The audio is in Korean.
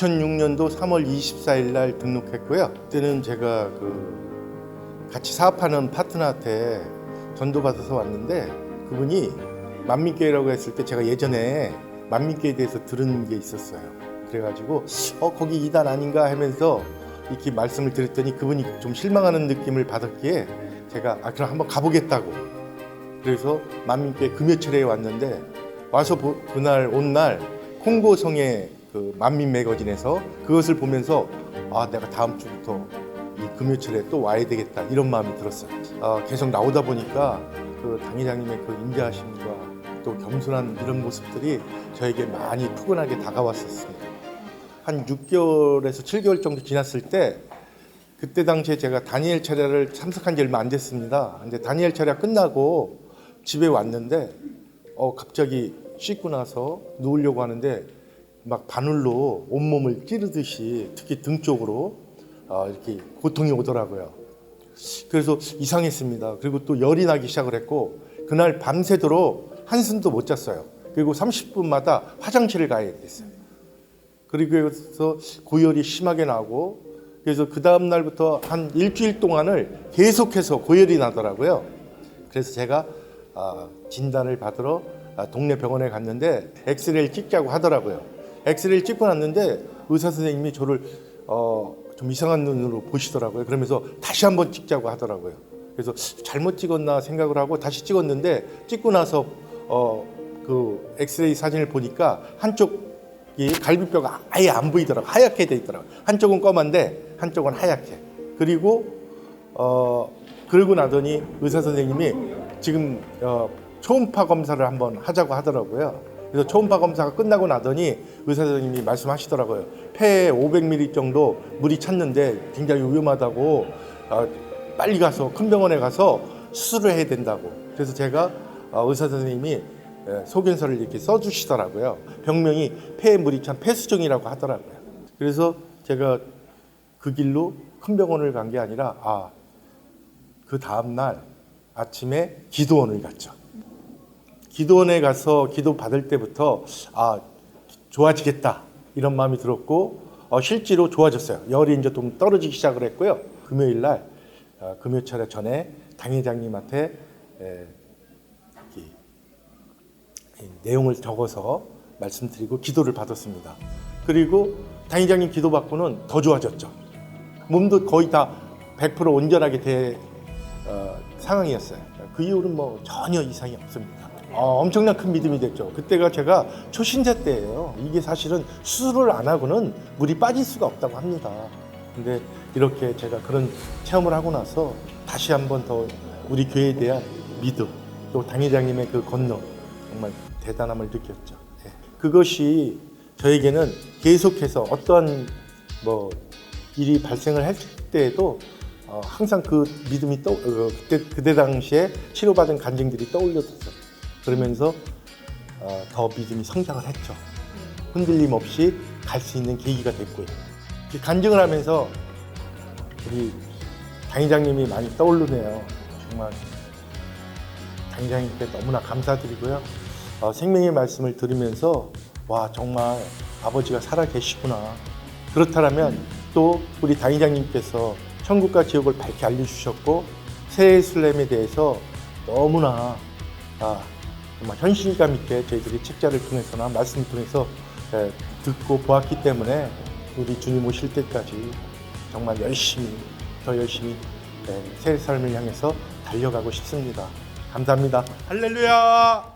2006년도 3월 24일 날 등록했고요. 그때는 제가 그 같이 사업하는 파트너한테 전도받아서 왔는데 그분이 만민교회라고 했을 때 제가 예전에 만민교회에 대해서 들은 게 있었어요. 그래가지고 어 거기 이단 아닌가 하면서 이렇게 말씀을 드렸더니 그분이 좀 실망하는 느낌을 받았기에 제가 아 그럼 한번 가보겠다고 그래서 만민교회 금요철에 왔는데 와서 보- 그날 온 날 콩고성의 그 만민 매거진에서 그것을 보면서 아 내가 다음 주부터 이 금요철에 또 와야 되겠다 이런 마음이 들었어요. 아, 계속 나오다 보니까 그 당회장님의 그 인자하심과 또 겸손한 이런 모습들이 저에게 많이 푸근하게 다가왔었습니다. 한 6개월에서 7개월 정도 지났을 때 그때 당시에 제가 다니엘 차례를 참석한 지 얼마 안 됐습니다. 근데 다니엘 차례가 끝나고 집에 왔는데 어 갑자기 씻고 나서 누우려고 하는데 막 바늘로 온몸을 찌르듯이 특히 등 쪽으로 어, 이렇게 고통이 오더라고요. 그래서 이상했습니다. 그리고 또 열이 나기 시작을 했고 그날 밤새도록 한숨도 못 잤어요. 그리고 30분마다 화장실을 가야 됐어요. 그리고서 고열이 심하게 나고 그래서 그 다음 날부터 한 일주일 동안을 계속해서 고열이 나더라고요. 그래서 제가 아, 진단을 받으러 아, 동네 병원에 갔는데 엑스레이를 찍자고 하더라고요. 엑스레이를 찍고 났는데 의사 선생님이 저를 어, 좀 이상한 눈으로 보시더라고요. 그러면서 다시 한번 찍자고 하더라고요. 그래서 잘못 찍었나 생각을 하고 다시 찍었는데 찍고 나서 어, 그 엑스레이 사진을 보니까 한쪽 이 갈비뼈가 아예 안 보이더라고 하얗게 돼 있더라고 한쪽은 검은데 한쪽은 하얗게 그리고 어 그러고 나더니 의사 선생님이 지금 어, 초음파 검사를 한번 하자고 하더라고요 그래서 초음파 검사가 끝나고 나더니 의사 선생님이 말씀하시더라고요 폐에 500ml 정도 물이 찼는데 굉장히 위험하다고 어, 빨리 가서 큰 병원에 가서 수술을 해야 된다고 그래서 제가 어, 의사 선생님이 예, 소견서를 이렇게 써주시더라고요. 병명이 폐에 물이 찬 폐수종이라고 하더라고요. 그래서 제가 그 길로 큰 병원을 간 게 아니라 아, 그 다음 날 아침에 기도원을 갔죠. 기도원에 가서 기도 받을 때부터 아 좋아지겠다 이런 마음이 들었고 어, 실제로 좋아졌어요. 열이 이제 좀 떨어지기 시작을 했고요. 금요일 날 어, 금요철에 전에 당회장님한테 에, 내용을 적어서 말씀드리고 기도를 받았습니다. 그리고 당회장님 기도 받고는 더 좋아졌죠. 몸도 거의 다 100% 온전하게 된 어, 상황이었어요. 그 이후로는 뭐 전혀 이상이 없습니다. 어, 엄청난 큰 믿음이 됐죠. 그때가 제가 초신자 때예요. 이게 사실은 수술을 안 하고는 물이 빠질 수가 없다고 합니다. 근데 이렇게 제가 그런 체험을 하고 나서 다시 한번 더 우리 교회에 대한 믿음, 또 당회장님의 그 건너 정말 대단함을 느꼈죠. 예. 그것이 저에게는 계속해서 어떠한 뭐 일이 발생을 했을 때에도 어, 항상 그 믿음이 떠 어, 그때 그때 당시에 치료받은 간증들이 떠올렸었어요. 그러면서 어, 더 믿음이 성장을 했죠. 흔들림 없이 갈 수 있는 계기가 됐고요. 간증을 하면서 우리 당회장님이 많이 떠오르네요. 정말 당장님께 너무나 감사드리고요. 어, 생명의 말씀을 들으면서 와 정말 아버지가 살아 계시구나. 그렇다면 또 우리 당회장님께서 천국과 지옥을 밝게 알려주셨고 새슬램에 대해서 너무나 아, 정말 현실감 있게 저희들이 책자를 통해서나 말씀을 통해서 에, 듣고 보았기 때문에 우리 주님 오실 때까지 정말 열심히 더 열심히 에, 새 삶을 향해서 달려가고 싶습니다. 감사합니다. 할렐루야.